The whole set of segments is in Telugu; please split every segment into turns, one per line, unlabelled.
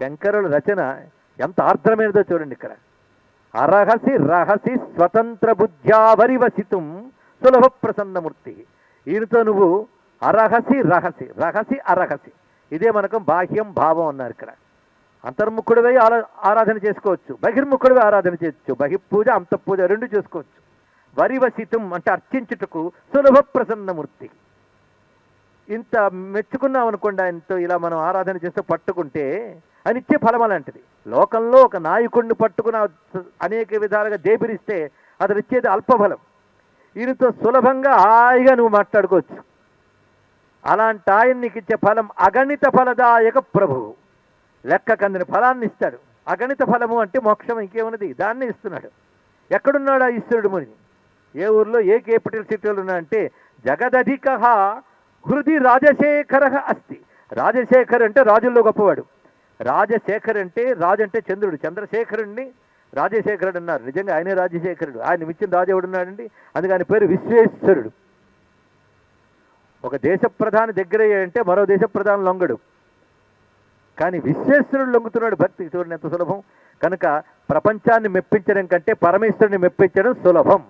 శంకరుల రచన ఎంత ఆర్ద్రమైనదో చూడండి ఇక్కడ. అరహసి రహసి స్వతంత్ర బుద్ధ్యావరివసితుం సులభ ప్రసన్నమూర్తి. ఈయనతో నువ్వు అరహసి రహసి రహసి అరహసి. ఇదే మనకు బాహ్యం భావం అన్నారు ఇక్కడ. అంతర్ముఖుడివై ఆరా ఆరాధన చేసుకోవచ్చు. బహిర్ముఖుడివై ఆరాధన చేయొచ్చు. బహిపూజ అంతఃపూజ రెండు చేసుకోవచ్చు. వరివసితం అంటే అర్చించుటకు సులభ ప్రసన్నమూర్తి. ఇంత మెచ్చుకున్నాం అనుకోండి ఆయనతో ఇలా మనం ఆరాధన చేస్తే పట్టుకుంటే అనిత్య ఫలం అలాంటిది లోకంలో ఒక నాయకుడిని పట్టుకున్న అనేక విధాలుగా దేపిరిస్తే అతను ఇచ్చేది అల్పఫలం ఈయనతో సులభంగా హాయిగా నువ్వు మాట్లాడుకోవచ్చు. అలాంటి ఆయన నీకు ఇచ్చే ఫలం అగణిత ఫలదాయక ప్రభువు లెక్క కందిన ఫలాన్ని ఇస్తాడు. అగణిత ఫలము అంటే మోక్షం ఇంకేమున్నది? దాన్ని ఇస్తున్నాడు. ఎక్కడున్నాడు ఆ ఈశ్వరుడు ముని? ఏ ఊర్లో ఏ కేపిటల్ సిటీలు ఉన్నాయంటే జగదధిక హృది రాజశేఖర అస్తి. రాజశేఖర్ అంటే రాజుల్లో గొప్పవాడు. రాజశేఖర్ అంటే రాజు అంటే చంద్రుడు. చంద్రశేఖరుణ్ణి రాజశేఖరుడు అన్నారు. నిజంగా ఆయనే రాజశేఖరుడు. ఆయన మించిన రాజు ఎవడున్నాడండి అందుకని ఆయన పేరు విశ్వేశ్వరుడు. ఒక దేశ ప్రధాని దగ్గర అంటే మరో దేశ ప్రధాని లొంగడు. కానీ విశ్వేశ్వరుడు లొంగుతున్నాడు భక్తి. చూడండి ఎంత సులభం? కనుక ప్రపంచాన్ని మెప్పించడం కంటే పరమేశ్వరుని మెప్పించడం సులభం.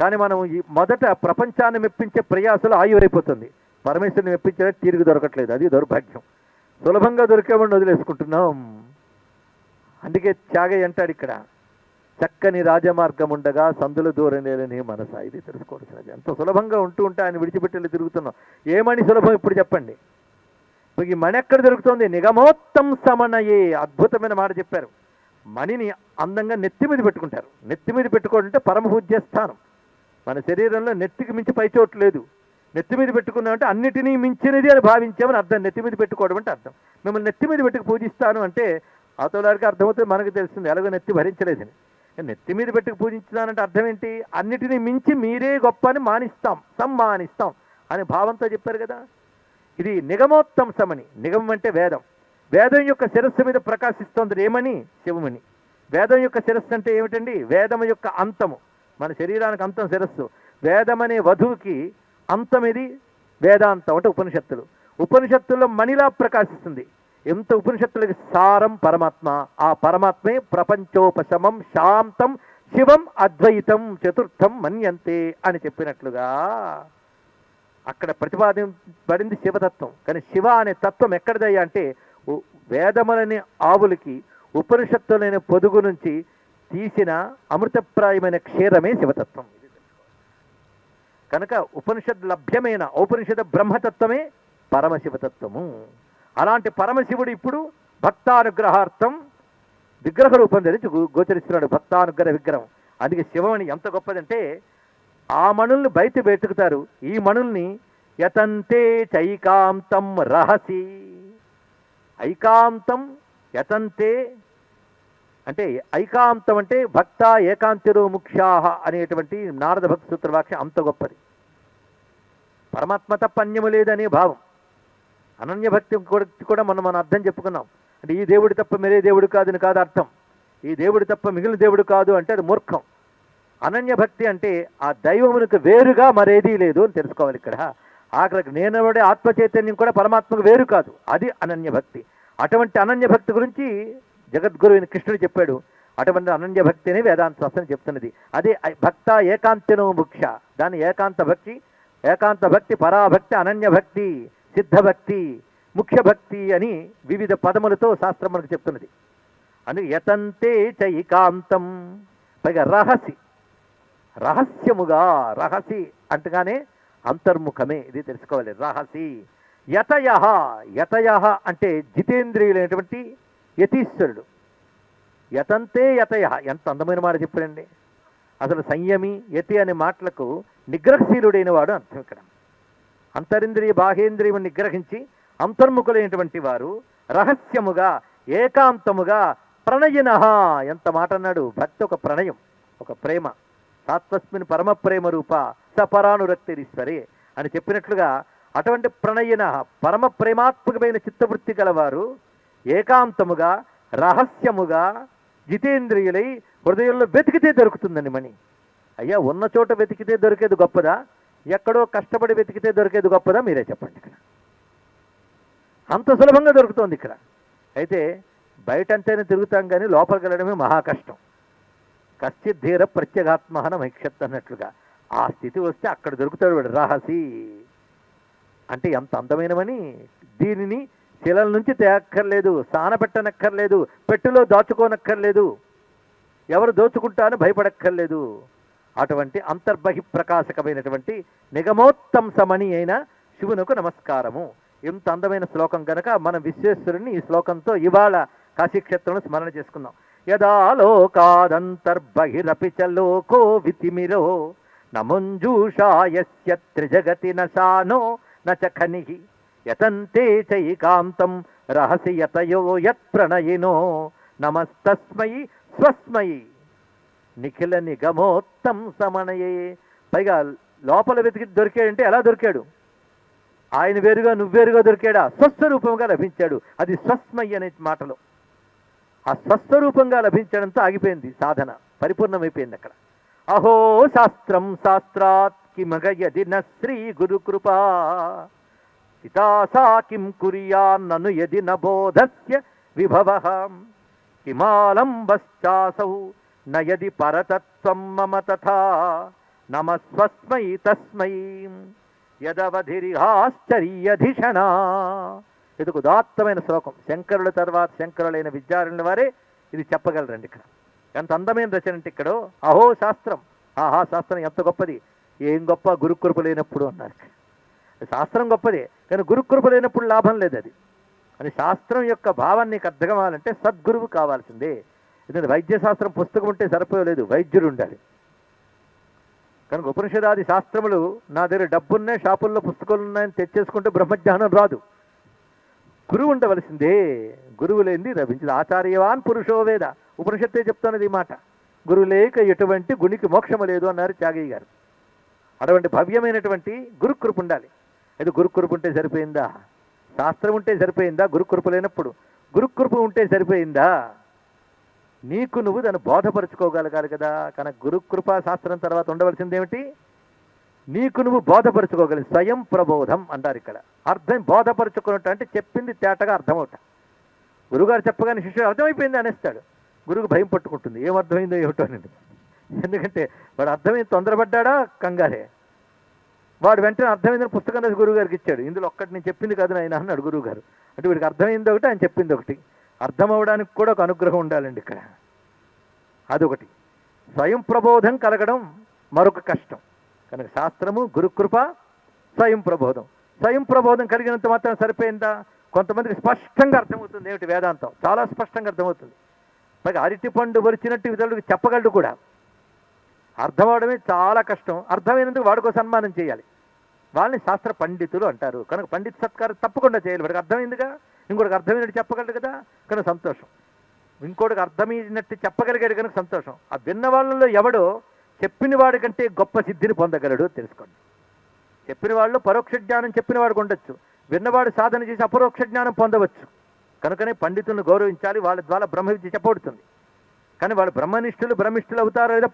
కానీ మనం ఈ మొదట ప్రపంచాన్ని మెప్పించే ప్రయాసలు ఆయువైపోతుంది పరమేశ్వరుని మెప్పించడం తీరుగు దొరకట్లేదు. అది దౌర్భాగ్యం. సులభంగా దొరికేవాడిని వదిలేసుకుంటున్నాం. అందుకే త్యాగయ్య అంటాడు ఇక్కడ చక్కని రాజమార్గం ఉండగా సందుల దూరనేలని మనస. ఇది తెలుసుకోవాల్సినది ఎంత సులభంగా ఉంటూ ఉంటే ఆయన విడిచిపెట్టేళ్ళు తిరుగుతున్నాం. ఏమని సులభం ఇప్పుడు చెప్పండి? ఈ మణి ఎక్కడ దొరుకుతుంది? నిగమోత్తం సమనయే. అద్భుతమైన మాట చెప్పారు. మణిని అందంగా నెత్తి మీద పెట్టుకుంటారు. నెత్తి మీద పెట్టుకోవాలంటే పరమ పూజ్య స్థానం మన శరీరంలో నెత్తికి మించి పైచోట్లేదు నెత్తి మీద పెట్టుకున్నామంటే అన్నిటినీ మించినది అని భావించామని అర్థం. నెత్తి మీద పెట్టుకోవడం అంటే అర్థం. మిమ్మల్ని నెత్తి మీద పెట్టుకు పూజిస్తాను అంటే అవతలారికి అర్థమవుతుంది మనకు తెలుస్తుంది. ఎలాగో నెత్తి భరించలేదని. నెత్తి మీద పెట్టుకు పూజించున్నానంటే అర్థం ఏంటి? అన్నిటినీ మించి మీరే గొప్ప అని మానిస్తాం సమ్మానిస్తాం అనే భావంతో చెప్పారు కదా. ఇది నిగమోత్తంసమని నిగమం అంటే వేదం. వేదం యొక్క శిరస్సు మీద ప్రకాశిస్తోంది ఏమని? శివమని. వేదం యొక్క శిరస్సు అంటే ఏమిటండి? వేదం యొక్క అంతము. మన శరీరానికి అంతం శిరస్సు. వేదం అనే వధువుకి అంశం ఇది వేదాంతం అంటే ఉపనిషత్తులు. ఉపనిషత్తుల్లో మణిలా ప్రకాశిస్తుంది. ఎంత ఉపనిషత్తులకి సారం పరమాత్మ? ఆ పరమాత్మే ప్రపంచోపశమం శాంతం శివం అద్వైతం చతుర్థం మన్యంతే అని చెప్పినట్లుగా అక్కడ ప్రతిపాదింపబడింది శివతత్వం. కానీ శివ అనే తత్వం ఎక్కడిదయ్యా అంటే వేదములని ఆవులకి ఉపనిషత్తులైన పొదుగు నుంచి తీసిన అమృతప్రాయమైన క్షీరమే శివతత్వం. కనుక ఉపనిషద్ లభ్యమైన ఔపనిషద బ్రహ్మతత్వమే పరమశివతత్వము. అలాంటి పరమశివుడు ఇప్పుడు భక్తానుగ్రహార్థం విగ్రహ రూపం ధరించి గోచరిస్తున్నాడు భక్తానుగ్రహ విగ్రహం. అందుకే శివమణి ఎంత గొప్పదంటే ఆ మణుల్ని బయట వెతుకుతారు ఈ మణుల్ని యతంతే చైకాంతం రహసి. ఐకాంతం యతంతే అంటే ఐకాంతం అంటే భక్త ఏకాంతిరో ముఖ్యాహ అనేటువంటి నారద భక్తి సూత్రవాక్యం అంత గొప్పది. పరమాత్మ తప్ప అన్యము లేదనే భావం. అనన్య భక్తి కూడా మనం మనం అర్థం చెప్పుకున్నాం. అంటే ఈ దేవుడు తప్ప మీరే దేవుడు కాదని కాదు అర్థం. ఈ దేవుడు తప్ప మిగిలిన దేవుడు కాదు అంటే అది మూర్ఖం. అనన్య భక్తి అంటే ఆ దైవమునికి వేరుగా మరేదీ లేదు అని తెలుసుకోవాలి ఇక్కడ. ఆఖరికి నేనవడే ఆత్మ చైతన్యం కూడా పరమాత్మకు వేరు కాదు. అది అనన్య భక్తి. అటువంటి అనన్య భక్తి గురించి జగద్గురు కృష్ణుడు చెప్పాడు అటువంటి అనన్య భక్తి అని వేదాంత శాస్త్రం చెప్తున్నది. అదే భక్త ఏకాంతనో ముఖ్య. దాని ఏకాంత భక్తి ఏకాంత భక్తి పరాభక్తి అనన్య భక్తి సిద్ధ భక్తి ముఖ్య భక్తి అని వివిధ పదములతో శాస్త్రం మనకు చెప్తున్నది. అందుకే యతంతే చైకాంతం పైగా రహసి రహస్యముగా రహసి అంటగానే అంతర్ముఖమే. ఇది తెలుసుకోవాలి. రహసి యతయ యతయ అంటే జితేంద్రియులైనటువంటి యతీశ్వరుడు. యతంతే యతయ. ఎంత అందమైన మాట చెప్పాడండి. అసలు సంయమి యతి అనే మాటలకు నిగ్రహశీలుడైన వాడు అర్థం ఇక్కడ. అంతరింద్రియ బాహేంద్రియం నిగ్రహించి అంతర్ముఖులైనటువంటి వారు రహస్యముగా ఏకాంతముగా ప్రణయిన ఎంత మాట అన్నాడు. భక్తి ఒక ప్రణయం ఒక ప్రేమ. సాత్వస్మిన్ పరమ ప్రేమ రూప సపరానురక్తిరీశ్వరే అని చెప్పినట్లుగా అటువంటి ప్రణయిన పరమ ప్రేమాత్మకమైన చిత్తవృత్తి గలవారు ఏకాంతముగా రహస్యముగా జితేంద్రియులై హృదయంలో వెతికితే దొరుకుతుందండి మణి. అయ్యా ఉన్న చోట వెతికితే దొరికేది గొప్పదా? ఎక్కడో కష్టపడి వెతికితే దొరికేది గొప్పదా? మీరే చెప్పండి ఇక్కడ. అంత సులభంగా దొరుకుతోంది ఇక్కడ. అయితే బయటంతైనా తిరుగుతాం కానీ లోపలికి వెళ్ళడమే మహా కష్టం. కశ్చిత్ ధీర ప్రత్యేగాత్మహన మైక్షత్ అన్నట్లుగా ఆ స్థితి వస్తే అక్కడ దొరుకుతాడు వాడు రహసి. అంటే ఎంత అందమైనవని దీనిని శిలల నుంచి తేక్కర్లేదు సానపెట్టనక్కర్లేదు పెట్టులో దాచుకోనక్కర్లేదు. ఎవరు దోచుకుంటానో భయపడక్కర్లేదు. అటువంటి అంతర్బహి ప్రకాశకమైనటువంటి నిగమోత్తంసమణి అయిన శివునకు నమస్కారము. ఇంత అందమైన శ్లోకం కనుక మన విశ్వేశ్వరుని ఈ శ్లోకంతో ఇవాళ కాశీక్షేత్రంలో స్మరణ చేసుకుందాం. యదాలోకాదంతర్బహిరపి లోకాదంతర్బహిరపి వితిమిరో నముంజూషాయస్య త్రిజగతి నశానో నచ యతంతే చైకాంతం రహసి యతయో యత్ ప్రణయినో నమస్తస్మై స్వస్మై నిఖిల నిగమోత్తం సమణయే పైగా లోపల వెతికి దొరికాడంటే ఎలా దొరికాడు? ఆయన వేరుగా నువ్వేరుగా దొరికాడా? స్వస్వరూపంగా లభించాడు. అది స్వస్మయ్య అనే మాటలో. ఆ స్వస్వరూపంగా లభించడంతో ఆగిపోయింది సాధన. పరిపూర్ణమైపోయింది అక్కడ. అహో శాస్త్రం శాస్త్రాత్ కిమగ న శ్రీ గురుకృపా. పితాసా కిం కుర్యాన్నను యది న విభవ. హిమాలంబశ్చాసౌ న పరతత్వం మమ తథా. నమస్వస్మై తస్మై. యదవధిరిహాశ్చర్యధిషణా. ఇది ఉదాత్తమైన శ్లోకం. శంకరుల తర్వాత శంకరులైన విద్యారణుల వారే ఇది చెప్పగలరండి ఇక్కడ. ఎంత అందమైన రచన అంటే ఇక్కడ. అహో శాస్త్రం. ఆహా శాస్త్రం ఎంత గొప్పది. ఏం గొప్ప గురుకృప లేనప్పుడు అన్నారు. శాస్త్రం గొప్పదే కానీ గురుకృప లేనప్పుడు లాభం లేదు అది. అని శాస్త్రం యొక్క భావాన్ని నీకు అర్థం కావాలంటే సద్గురువు కావాల్సిందే. ఎందుకంటే వైద్య శాస్త్రం పుస్తకం ఉంటే సరిపోలేదు వైద్యుడు ఉండాలి. కనుక ఉపనిషదాది శాస్త్రములు నా దగ్గర డబ్బున్నాయి షాపుల్లో పుస్తకాలు ఉన్నాయని తెచ్చేసుకుంటే బ్రహ్మజ్ఞానం రాదు. గురువు ఉండవలసిందే. గురువు లేనిది లభించింది. ఆచార్యవాన్ పురుషో వేద. ఉపనిషత్తే చెప్తున్నది ఈ మాట. గురువు లేక ఎటువంటి గుణికి మోక్షము లేదు అన్నారు త్యాగయ్య గారు. అటువంటి భవ్యమైనటువంటి గురుకృప ఉండాలి. ఏదో గురుకృప ఉంటే సరిపోయిందా? శాస్త్రం ఉంటే సరిపోయిందా? గురుకృప లేనప్పుడు గురుకృప ఉంటే సరిపోయిందా? నీకు నువ్వు దాన్ని బోధపరుచుకోగలగాలి కదా. కనుక గురుకృపా శాస్త్రం తర్వాత ఉండవలసింది ఏమిటి? నీకు నువ్వు బోధపరుచుకోగలి స్వయం ప్రబోధం అంటారు ఇక్కడ. అర్థం బోధపరుచుకున్నట్టు అంటే చెప్పింది తేటగా అర్థమవుట. గురుగారు చెప్పగానే శిష్యుడు అర్థమైపోయింది అనేస్తాడు. గురువు భయం పట్టుకుంటుంది. ఏం అర్థమైందో ఏమిటో ఎందుకంటే వాడు అర్థమైంది తొందరపడ్డాడా? కంగారే. వాడు వెంటనే అర్థమైందని పుస్తకం రాసి గురువు గారికి ఇచ్చాడు. ఇందులో ఒక్కటి నేను చెప్పింది కాదు ఆయన అన్నాడు గురువు గారు అంటే వీడికి అర్థమైంది ఒకటి ఆయన చెప్పింది ఒకటి. అర్థం అవడానికి కూడా ఒక అనుగ్రహం ఉండాలండి ఇక్కడ. అదొకటి. స్వయం ప్రబోధం కలగడం మరొక కష్టం. కనుక శాస్త్రము గురుకృప స్వయం ప్రబోధం. స్వయం ప్రబోధం కలిగినంత మాత్రం సరిపోయిందా? కొంతమందికి స్పష్టంగా అర్థమవుతుంది. ఏమిటి? వేదాంతం. చాలా స్పష్టంగా అర్థమవుతుంది. పైగా అరటి పండు వరిచినట్టు ఇతరులకు చెప్పగలడు కూడా. అర్థం అవడమే చాలా కష్టం. అర్థమైనందుకు వాడికో సన్మానం చేయాలి. వాళ్ళని శాస్త్ర పండితులు అంటారు. కనుక పండిత సత్కారం తప్పకుండా చేయాలి. వాడికి అర్థమైందిగా ఇంకోటికి అర్థమైనట్టు చెప్పగలడు కదా? కనుక సంతోషం. ఇంకోటికి అర్థమైనట్టు చెప్పగలిగాడు కనుక సంతోషం. ఆ విన్న వాళ్ళలో ఎవడో చెప్పిన వాడి కంటే గొప్ప సిద్ధిని పొందగలడు తెలుసుకోండి. చెప్పిన వాళ్ళు పరోక్ష జ్ఞానం చెప్పిన వాడికి ఉండొచ్చు. విన్నవాడు సాధన చేసి అపరోక్ష జ్ఞానం పొందవచ్చు. కనుకనే పండితులను గౌరవించాలి. వాళ్ళ ద్వారా బ్రహ్మ విద్య చెప్పబడుతుంది. కానీ వాళ్ళు బ్రహ్మనిష్ఠులు బ్రహ్మిష్ఠులు అవుతారో